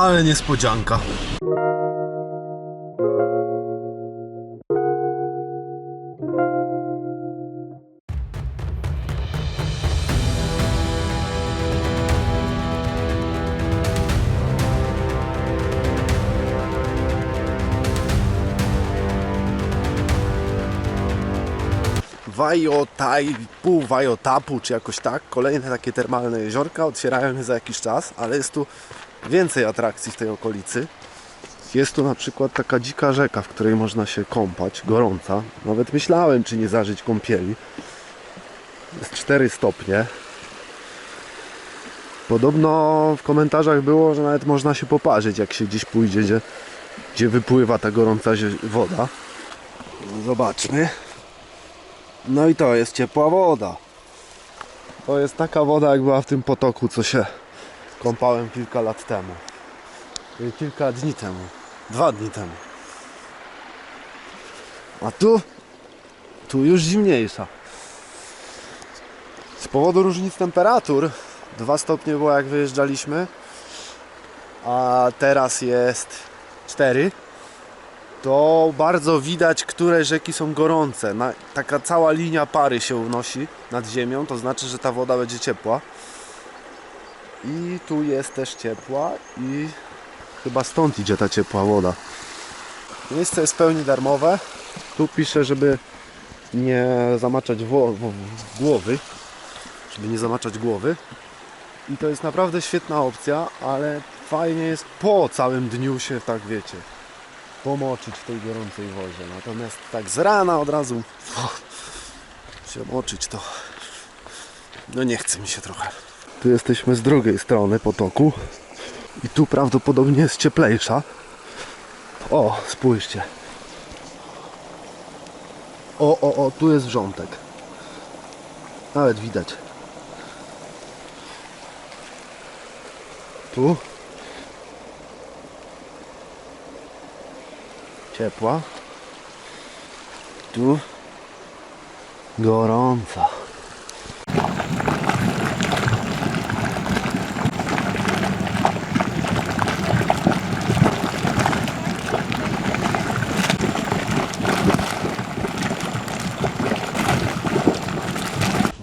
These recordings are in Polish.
Ale niespodzianka. Wajotaj, pół Wajotapu, czy jakoś tak. Kolejne takie termalne jeziorka otwierają za jakiś czas, ale jest tu więcej atrakcji w tej okolicy. Jest tu na przykład taka dzika rzeka, w której można się kąpać, gorąca. Nawet myślałem, czy nie zażyć kąpieli. Jest 4 stopnie. Podobno w komentarzach było, że nawet można się poparzyć, jak się gdzieś pójdzie, gdzie, gdzie wypływa ta gorąca woda. Zobaczmy. No i to jest ciepła woda. To jest taka woda, jak była w tym potoku, co się kąpałem kilka lat temu. Y, Kilka dni temu. Dwa dni temu. A tu? Tu już zimniejsza. Z powodu różnic temperatur, dwa stopnie było jak wyjeżdżaliśmy, a teraz jest 4 to bardzo widać, które rzeki są gorące. Taka cała linia pary się unosi nad ziemią, to znaczy, że ta woda będzie ciepła. I tu jest też ciepła i chyba stąd idzie ta ciepła woda. Miejsce jest w pełni darmowe. Tu pisze, żeby nie zamaczać głowy, żeby nie zamaczać głowy. I to jest naprawdę świetna opcja, ale fajnie jest po całym dniu się tak wiecie pomoczyć w tej gorącej wodzie. Natomiast tak z rana od razu uff, się moczyć to no nie chce mi się trochę. Tu jesteśmy z drugiej strony potoku i tu prawdopodobnie jest cieplejsza. O, spójrzcie. O, o, o, tu jest wrzątek. Nawet widać. Tu ciepła. Tu gorąca.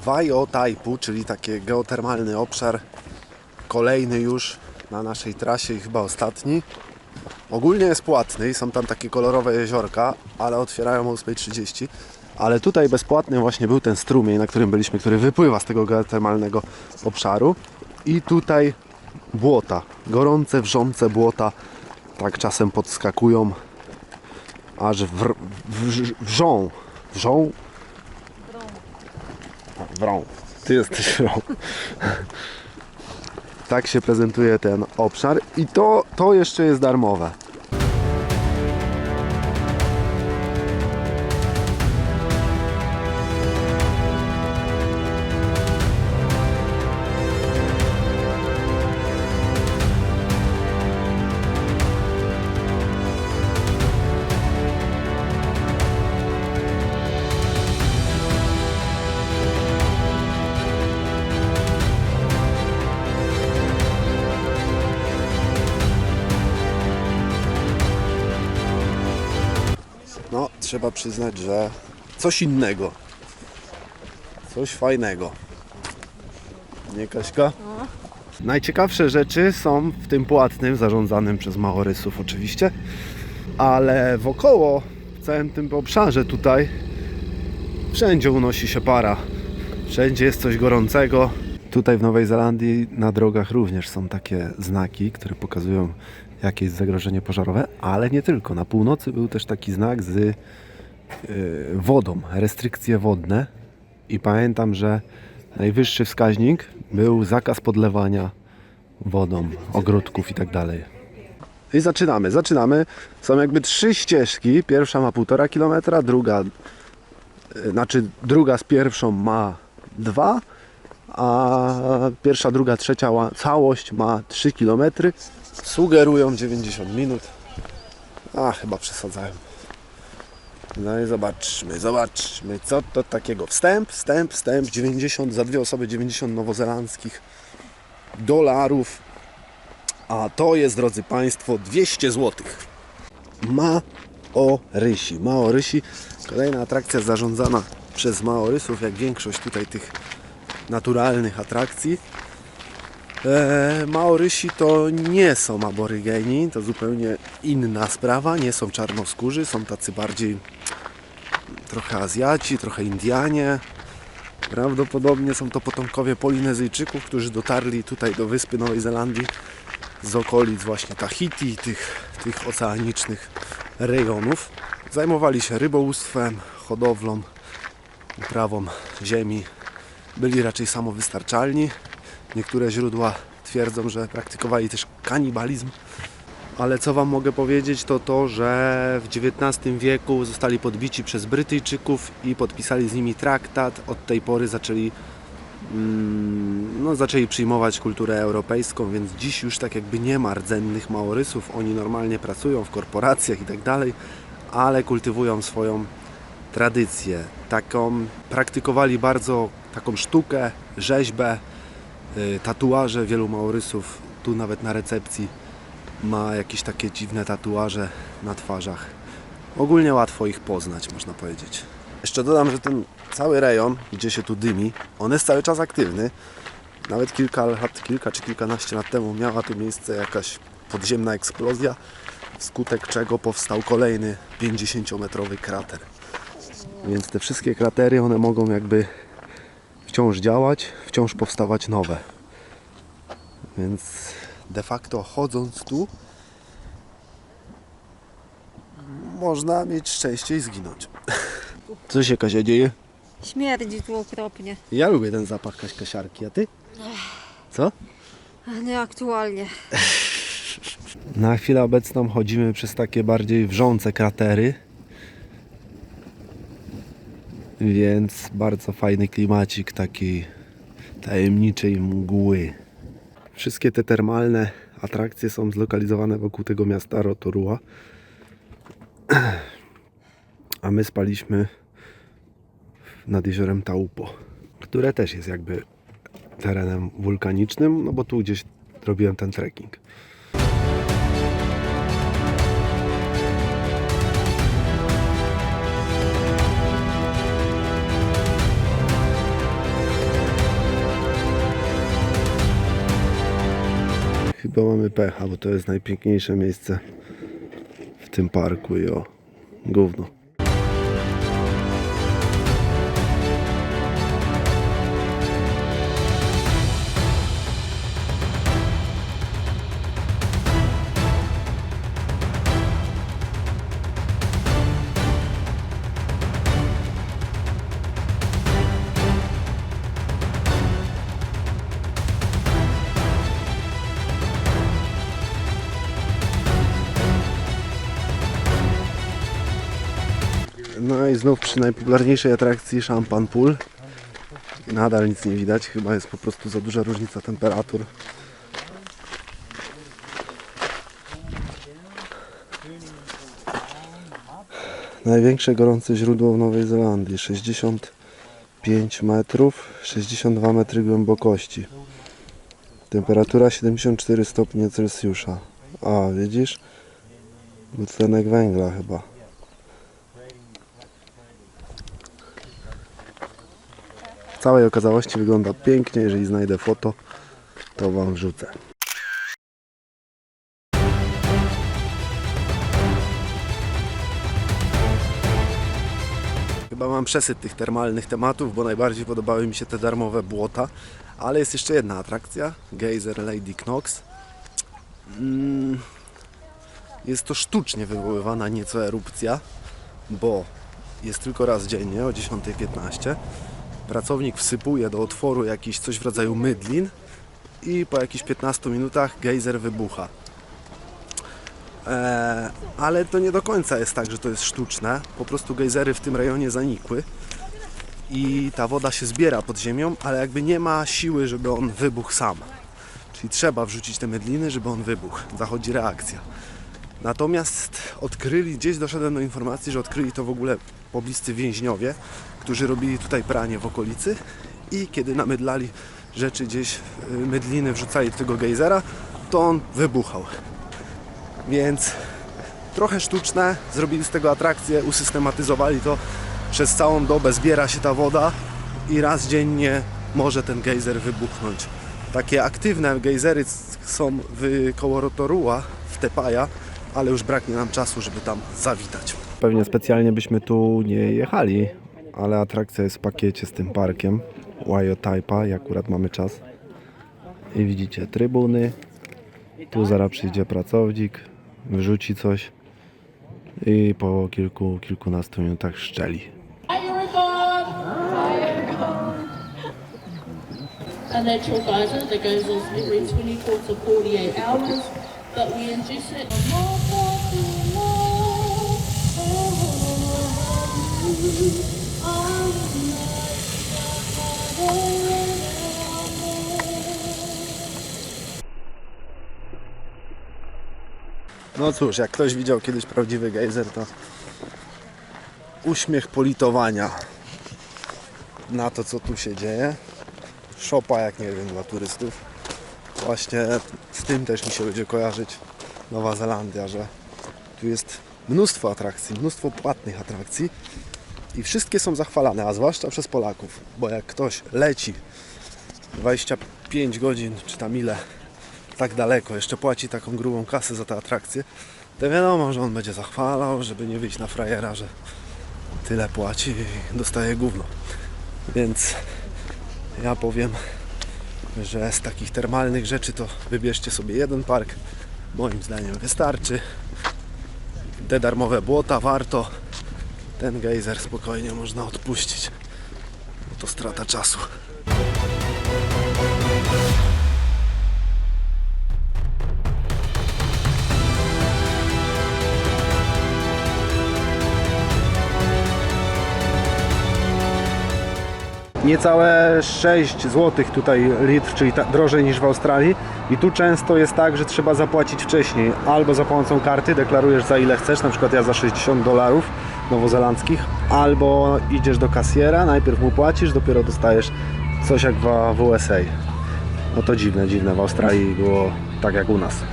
Wajotaipu, czyli taki geotermalny obszar, kolejny już na naszej trasie i chyba ostatni. Ogólnie jest płatny i są tam takie kolorowe jeziorka, ale otwierają o 8.30. Ale tutaj bezpłatny właśnie był ten strumień, na którym byliśmy, który wypływa z tego geotermalnego obszaru. I tutaj błota, gorące, wrzące błota, tak czasem podskakują, aż wr, wrz, wrzą. Wrzą? Wrą. Ty jesteś wrą. Tak się prezentuje ten obszar i to, to jeszcze jest darmowe. Trzeba przyznać, że coś innego. Coś fajnego. Nie, Kaśka? Najciekawsze rzeczy są w tym płatnym, zarządzanym przez Małorysów oczywiście, ale wokoło, w całym tym obszarze tutaj, wszędzie unosi się para. Wszędzie jest coś gorącego. Tutaj w Nowej Zelandii na drogach również są takie znaki, które pokazują jakie jest zagrożenie pożarowe, ale nie tylko. Na północy był też taki znak z y, wodą, restrykcje wodne i pamiętam, że najwyższy wskaźnik był zakaz podlewania wodą ogródków i tak dalej. I zaczynamy, zaczynamy. Są jakby trzy ścieżki. Pierwsza ma 1,5 km, druga, y, znaczy druga z pierwszą ma 2, a pierwsza, druga, trzecia całość ma 3 km. Sugerują 90 minut. A, chyba przesadzałem. No i zobaczmy, zobaczmy, co to takiego. Wstęp, wstęp, wstęp, 90, za dwie osoby 90 nowozelandzkich dolarów. A to jest, drodzy Państwo, 200 zł. Maorysi. Maorysi, kolejna atrakcja zarządzana przez Maorysów, jak większość tutaj tych naturalnych atrakcji. E, Maorysi to nie są aborygeni, to zupełnie inna sprawa, nie są czarnoskórzy, są tacy bardziej trochę Azjaci, trochę Indianie. Prawdopodobnie są to potomkowie Polinezyjczyków, którzy dotarli tutaj do wyspy Nowej Zelandii z okolic właśnie Tahiti, tych, tych oceanicznych rejonów. Zajmowali się rybołówstwem, hodowlą, uprawą ziemi. Byli raczej samowystarczalni. Niektóre źródła twierdzą, że praktykowali też kanibalizm. Ale co Wam mogę powiedzieć, to to, że w XIX wieku zostali podbici przez Brytyjczyków i podpisali z nimi traktat. Od tej pory zaczęli, mm, no, zaczęli przyjmować kulturę europejską, więc dziś już tak jakby nie ma rdzennych Maorysów. Oni normalnie pracują w korporacjach i tak dalej, ale kultywują swoją tradycję. Taką praktykowali bardzo taką sztukę, rzeźbę, tatuaże wielu Maorysów. Tu nawet na recepcji ma jakieś takie dziwne tatuaże na twarzach. Ogólnie łatwo ich poznać, można powiedzieć. Jeszcze dodam, że ten cały rejon, gdzie się tu dymi, on jest cały czas aktywny. Nawet kilka lat, kilka czy kilkanaście lat temu miała tu miejsce jakaś podziemna eksplozja, wskutek czego powstał kolejny 50-metrowy krater. Więc te wszystkie kratery, one mogą jakby wciąż działać, wciąż powstawać nowe. Więc de facto chodząc tu można mieć szczęście i zginąć. Co się Kasia dzieje? Śmierdzi tu okropnie. Ja lubię ten zapach kaś kasiarki, a ty? Co? Nieaktualnie. Na chwilę obecną chodzimy przez takie bardziej wrzące kratery. Więc bardzo fajny klimacik takiej tajemniczej mgły. Wszystkie te termalne atrakcje są zlokalizowane wokół tego miasta Rotorua. A my spaliśmy nad jeziorem Taupo, które też jest jakby terenem wulkanicznym, no bo tu gdzieś robiłem ten trekking. Chyba mamy pecha, bo to jest najpiękniejsze miejsce w tym parku i o, gówno. No i znów przy najpopularniejszej atrakcji Champagne Pool. Nadal nic nie widać, chyba jest po prostu za duża różnica temperatur. Największe gorące źródło w Nowej Zelandii 65 metrów, 62 metry głębokości. Temperatura 74 stopnie Celsjusza. A, widzisz? Dwutlenek węgla chyba. W całej okazałości wygląda pięknie. Jeżeli znajdę foto, to Wam wrzucę. Chyba mam przesyt tych termalnych tematów, bo najbardziej podobały mi się te darmowe błota. Ale jest jeszcze jedna atrakcja, Geyser Lady Knox. Mm, Jest to sztucznie wywoływana nieco erupcja, bo jest tylko raz dziennie o 10.15 pracownik wsypuje do otworu jakiś coś w rodzaju mydlin i po jakichś 15 minutach gejzer wybucha. Eee, ale to nie do końca jest tak, że to jest sztuczne. Po prostu gejzery w tym rejonie zanikły i ta woda się zbiera pod ziemią, ale jakby nie ma siły, żeby on wybuchł sam. Czyli trzeba wrzucić te mydliny, żeby on wybuchł. Zachodzi reakcja. Natomiast odkryli, gdzieś doszedłem do informacji, że odkryli to w ogóle pobliscy więźniowie, którzy robili tutaj pranie w okolicy i kiedy namydlali rzeczy gdzieś, y, mydliny wrzucali do tego gejzera, to on wybuchał. Więc trochę sztuczne, zrobili z tego atrakcję, usystematyzowali to. Przez całą dobę zbiera się ta woda i raz dziennie może ten gejzer wybuchnąć. Takie aktywne gejzery są w, koło Rotorua, w Tepaja, ale już braknie nam czasu, żeby tam zawitać. Pewnie specjalnie byśmy tu nie jechali, ale atrakcja jest w pakiecie z tym parkiem Wyotypa i akurat mamy czas. I widzicie trybuny, tu zaraz przyjdzie pracownik, wrzuci coś i po kilku, kilkunastu minutach szczeli. That your geyser that goes on every 24 to 48 hours, but we induce it. No cóż, jak ktoś widział kiedyś prawdziwy gejzer, to uśmiech politowania na to, co tu się dzieje. Szopa, jak nie wiem, dla turystów. Właśnie z tym też mi się będzie kojarzyć Nowa Zelandia, że tu jest mnóstwo atrakcji, mnóstwo płatnych atrakcji i wszystkie są zachwalane, a zwłaszcza przez Polaków, bo jak ktoś leci 25 godzin, czy tam ile, tak daleko, jeszcze płaci taką grubą kasę za tę atrakcję, to wiadomo, że on będzie zachwalał, żeby nie wyjść na frajera, że tyle płaci i dostaje gówno. Więc ja powiem, że z takich termalnych rzeczy to wybierzcie sobie jeden park. Moim zdaniem wystarczy. Te darmowe błota warto. Ten gejzer spokojnie można odpuścić. Bo to strata czasu. niecałe 6 zł tutaj litr, czyli drożej niż w Australii. I tu często jest tak, że trzeba zapłacić wcześniej, albo za pomocą karty, deklarujesz za ile chcesz, na przykład ja za 60 dolarów nowozelandzkich, albo idziesz do kasjera, najpierw mu płacisz, dopiero dostajesz coś jak w, USA. No to dziwne, dziwne. W Australii było tak jak u nas.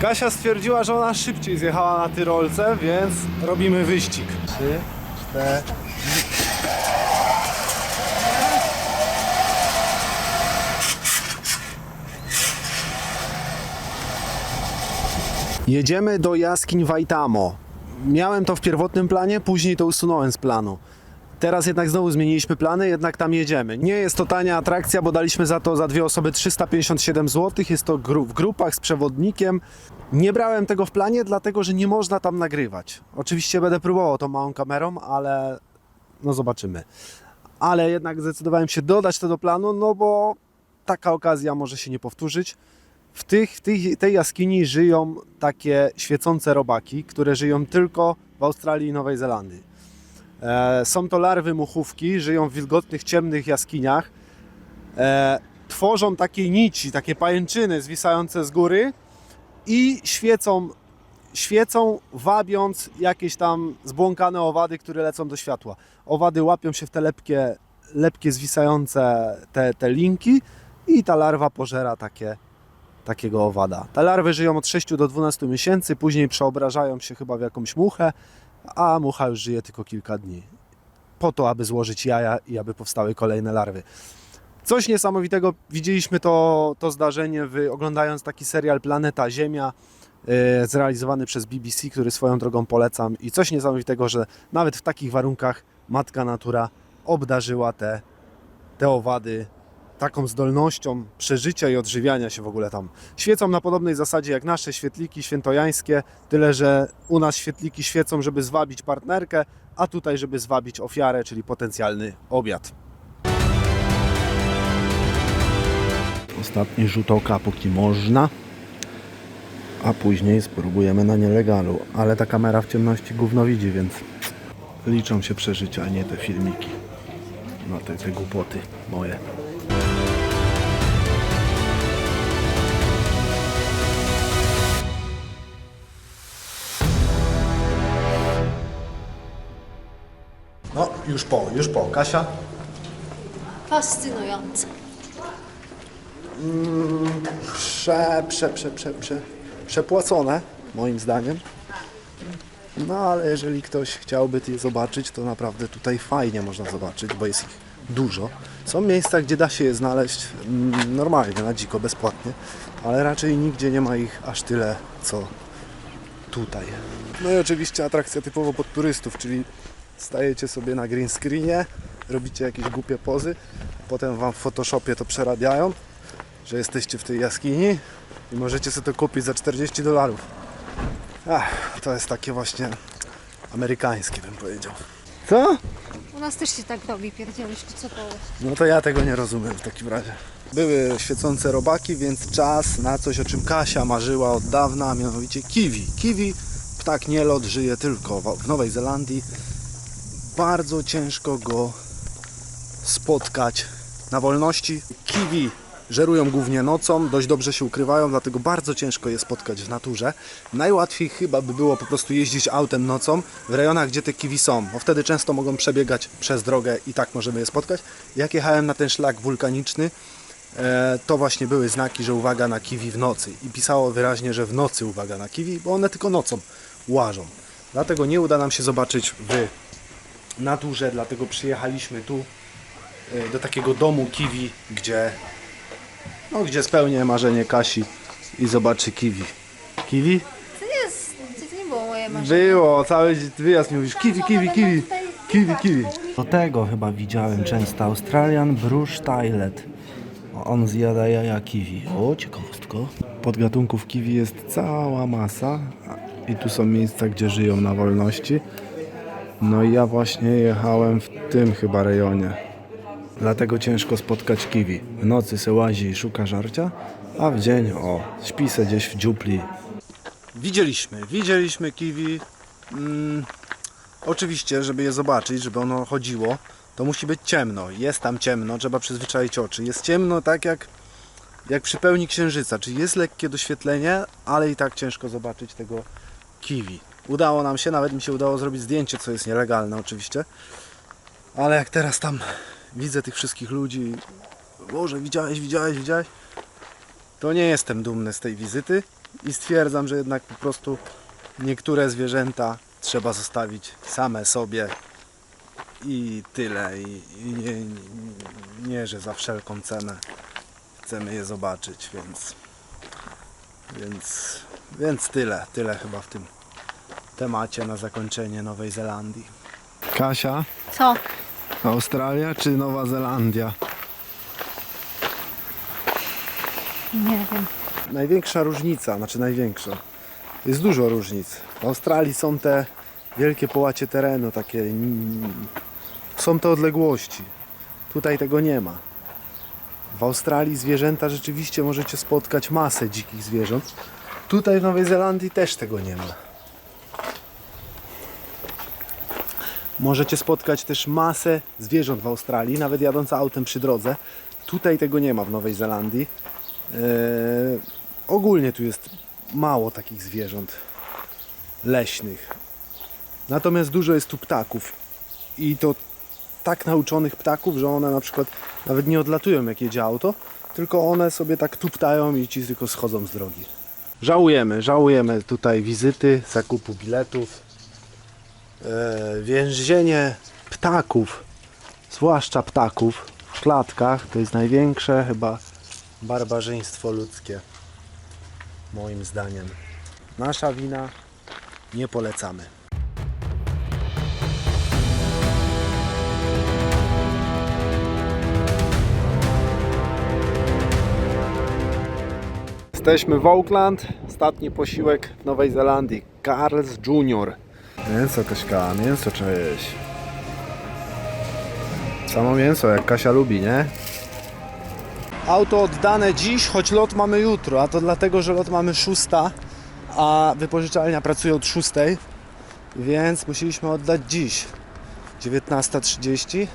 Kasia stwierdziła, że ona szybciej zjechała na Tyrolce, więc robimy wyścig. Trzy, cztery. Jedziemy do jaskiń Waitamo. Miałem to w pierwotnym planie, później to usunąłem z planu. Teraz jednak znowu zmieniliśmy plany, jednak tam jedziemy. Nie jest to tania atrakcja, bo daliśmy za to za dwie osoby 357 zł. Jest to gru- w grupach z przewodnikiem. Nie brałem tego w planie, dlatego że nie można tam nagrywać. Oczywiście będę próbował tą małą kamerą, ale no zobaczymy. Ale jednak zdecydowałem się dodać to do planu, no bo taka okazja może się nie powtórzyć. W, tych, w tych, tej jaskini żyją takie świecące robaki, które żyją tylko w Australii i Nowej Zelandii. E, są to larwy muchówki, żyją w wilgotnych, ciemnych jaskiniach. E, tworzą takie nici, takie pajęczyny zwisające z góry i świecą, świecą, wabiąc jakieś tam zbłąkane owady, które lecą do światła. Owady łapią się w te lepkie, lepkie zwisające te, te linki i ta larwa pożera takie, takiego owada. Te larwy żyją od 6 do 12 miesięcy, później przeobrażają się chyba w jakąś muchę, a mucha już żyje tylko kilka dni. Po to, aby złożyć jaja i aby powstały kolejne larwy. Coś niesamowitego, widzieliśmy to, to zdarzenie w, oglądając taki serial Planeta Ziemia, e, zrealizowany przez BBC, który swoją drogą polecam. I coś niesamowitego, że nawet w takich warunkach matka natura obdarzyła te, te owady taką zdolnością przeżycia i odżywiania się w ogóle tam. Świecą na podobnej zasadzie jak nasze świetliki świętojańskie, tyle że u nas świetliki świecą, żeby zwabić partnerkę, a tutaj, żeby zwabić ofiarę, czyli potencjalny obiad. Ostatni rzut oka, póki można, a później spróbujemy na nielegalu. Ale ta kamera w ciemności gówno widzi, więc liczą się przeżycia, a nie te filmiki. No te, te głupoty moje. Już po, już po. Kasia? Fascynujące. Prze, prze, prze, prze, prze, przepłacone, moim zdaniem. No ale jeżeli ktoś chciałby je zobaczyć, to naprawdę tutaj fajnie można zobaczyć, bo jest ich dużo. Są miejsca, gdzie da się je znaleźć mm, normalnie, na dziko, bezpłatnie, ale raczej nigdzie nie ma ich aż tyle, co tutaj. No i oczywiście atrakcja typowo pod turystów, czyli stajecie sobie na green screenie, robicie jakieś głupie pozy, potem wam w Photoshopie to przerabiają, że jesteście w tej jaskini i możecie sobie to kupić za 40 dolarów. Ach, to jest takie właśnie amerykańskie bym powiedział. Co? U nas też się tak robi, pierdzielisz, co to jest? No to ja tego nie rozumiem w takim razie. Były świecące robaki, więc czas na coś, o czym Kasia marzyła od dawna, a mianowicie kiwi. Kiwi, ptak nielot, żyje tylko w Nowej Zelandii. Bardzo ciężko go spotkać na wolności. Kiwi żerują głównie nocą, dość dobrze się ukrywają, dlatego bardzo ciężko je spotkać w naturze. Najłatwiej chyba by było po prostu jeździć autem nocą w rejonach, gdzie te kiwi są, bo wtedy często mogą przebiegać przez drogę i tak możemy je spotkać. Jak jechałem na ten szlak wulkaniczny, e, to właśnie były znaki, że uwaga na kiwi w nocy i pisało wyraźnie, że w nocy uwaga na kiwi, bo one tylko nocą łażą. Dlatego nie uda nam się zobaczyć w naturze, dlatego przyjechaliśmy tu e, do takiego domu kiwi, gdzie no, gdzie spełnię marzenie Kasi i zobaczy kiwi. Kiwi? To nie jest, to nie było moje marzenie. Było, cały wyjazd mi mówisz kiwi, kiwi, kiwi, kiwi, kiwi. Do tego chyba widziałem często Australian Brush Tylet. On zjada jaja kiwi. O, ciekawostka. Podgatunków kiwi jest cała masa i tu są miejsca, gdzie żyją na wolności. No i ja właśnie jechałem w tym chyba rejonie. Dlatego ciężko spotkać kiwi. W nocy se łazi i szuka żarcia, a w dzień, o, śpi se gdzieś w dziupli. Widzieliśmy, widzieliśmy kiwi. Mm, oczywiście, żeby je zobaczyć, żeby ono chodziło, to musi być ciemno. Jest tam ciemno, trzeba przyzwyczaić oczy. Jest ciemno tak jak, jak przy pełni księżyca, czyli jest lekkie doświetlenie, ale i tak ciężko zobaczyć tego kiwi. Udało nam się, nawet mi się udało zrobić zdjęcie, co jest nielegalne oczywiście. Ale jak teraz tam widzę tych wszystkich ludzi, Boże, widziałeś, widziałeś, widziałeś, to nie jestem dumny z tej wizyty i stwierdzam, że jednak po prostu niektóre zwierzęta trzeba zostawić same sobie i tyle. I, i nie, nie, że za wszelką cenę chcemy je zobaczyć, więc, więc, więc tyle, tyle chyba w tym temacie na zakończenie Nowej Zelandii. Kasia, Co? Australia czy Nowa Zelandia? Nie wiem. największa różnica, znaczy największa, jest dużo różnic. W Australii są te wielkie połacie terenu, takie mm, są te odległości. Tutaj tego nie ma. W Australii zwierzęta rzeczywiście możecie spotkać masę dzikich zwierząt. Tutaj w Nowej Zelandii też tego nie ma. Możecie spotkać też masę zwierząt w Australii, nawet jadąc autem przy drodze. Tutaj tego nie ma w Nowej Zelandii. Eee, ogólnie tu jest mało takich zwierząt leśnych. Natomiast dużo jest tu ptaków. I to tak nauczonych ptaków, że one na przykład nawet nie odlatują jak jedzie auto, tylko one sobie tak tuptają i ci tylko schodzą z drogi. Żałujemy, żałujemy tutaj wizyty, zakupu biletów. Eee, więzienie ptaków, zwłaszcza ptaków w klatkach, to jest największe chyba barbarzyństwo ludzkie. Moim zdaniem. Nasza wina nie polecamy. Jesteśmy w Auckland. Ostatni posiłek w Nowej Zelandii. Carl's Junior. Mięso Kaśka, mięso jeść. Samo mięso, jak Kasia lubi, nie? Auto oddane dziś, choć lot mamy jutro, a to dlatego, że lot mamy 6, a wypożyczalnia pracuje od 6, więc musieliśmy oddać dziś 19.30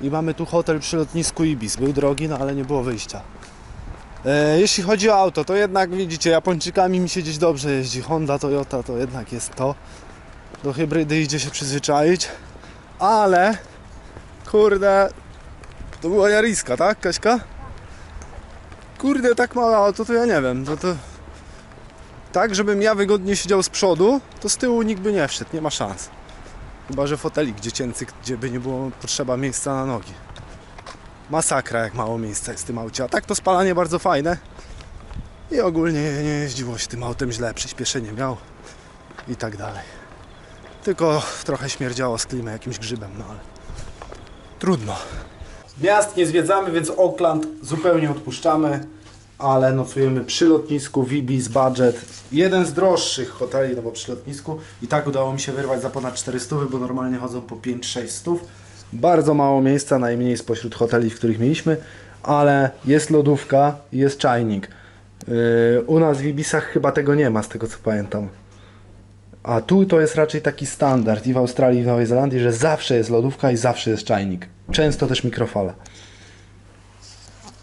i mamy tu hotel przy lotnisku Ibis. Był drogi, no ale nie było wyjścia. E, jeśli chodzi o auto, to jednak widzicie, Japończykami mi się gdzieś dobrze jeździ. Honda, Toyota to jednak jest to. Do hybrydy idzie się przyzwyczaić, ale Kurde, to była Jariska, tak Kaśka? Kurde, tak małe auto, to ja nie wiem, to to... Tak, żebym ja wygodnie siedział z przodu, to z tyłu nikt by nie wszedł, nie ma szans. Chyba, że fotelik dziecięcy, gdzie by nie było potrzeba miejsca na nogi. Masakra, jak mało miejsca jest w tym aucie. A tak to spalanie bardzo fajne. I ogólnie nie jeździło się tym autem źle, przyspieszenie miał i tak dalej. Tylko trochę śmierdziało z klimy jakimś grzybem, no ale trudno. Miast nie zwiedzamy, więc Oakland zupełnie odpuszczamy, ale nocujemy przy lotnisku Vibis Budget. Jeden z droższych hoteli, no bo przy lotnisku i tak udało mi się wyrwać za ponad 400, bo normalnie chodzą po 5-6 stów. Bardzo mało miejsca, najmniej spośród hoteli, w których mieliśmy, ale jest lodówka i jest czajnik. Yy, u nas w Ibisach chyba tego nie ma, z tego co pamiętam. A tu to jest raczej taki standard i w Australii, i w Nowej Zelandii, że zawsze jest lodówka i zawsze jest czajnik. Często też mikrofale.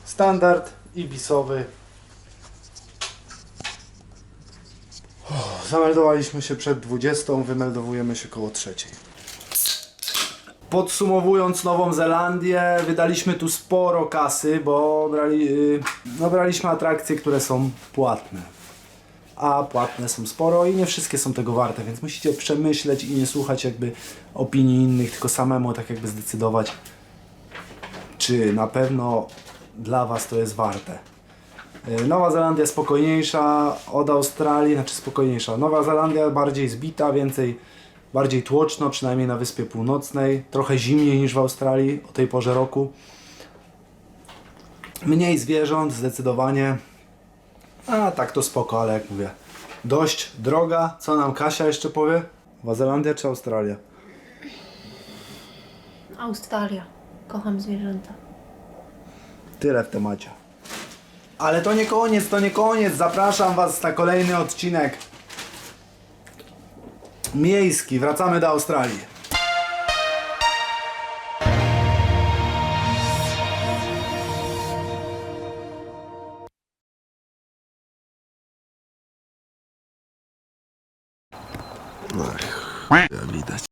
Standard ibisowy. Uff, Zameldowaliśmy się przed 20, wymeldowujemy się koło trzeciej. Podsumowując Nową Zelandię, wydaliśmy tu sporo kasy, bo brali, yy, no braliśmy atrakcje, które są płatne a płatne są sporo i nie wszystkie są tego warte, więc musicie przemyśleć i nie słuchać jakby opinii innych, tylko samemu tak jakby zdecydować, czy na pewno dla Was to jest warte. Yy, Nowa Zelandia spokojniejsza od Australii, znaczy spokojniejsza. Nowa Zelandia bardziej zbita, więcej, bardziej tłoczno, przynajmniej na Wyspie Północnej. Trochę zimniej niż w Australii o tej porze roku. Mniej zwierząt, zdecydowanie. A tak to spoko, ale jak mówię, dość droga. Co nam Kasia jeszcze powie? Nowa Zelandia czy Australia? Australia. Kocham zwierzęta. Tyle w temacie. Ale to nie koniec, to nie koniec. Zapraszam Was na kolejny odcinek miejski. Wracamy do Australii. Widać.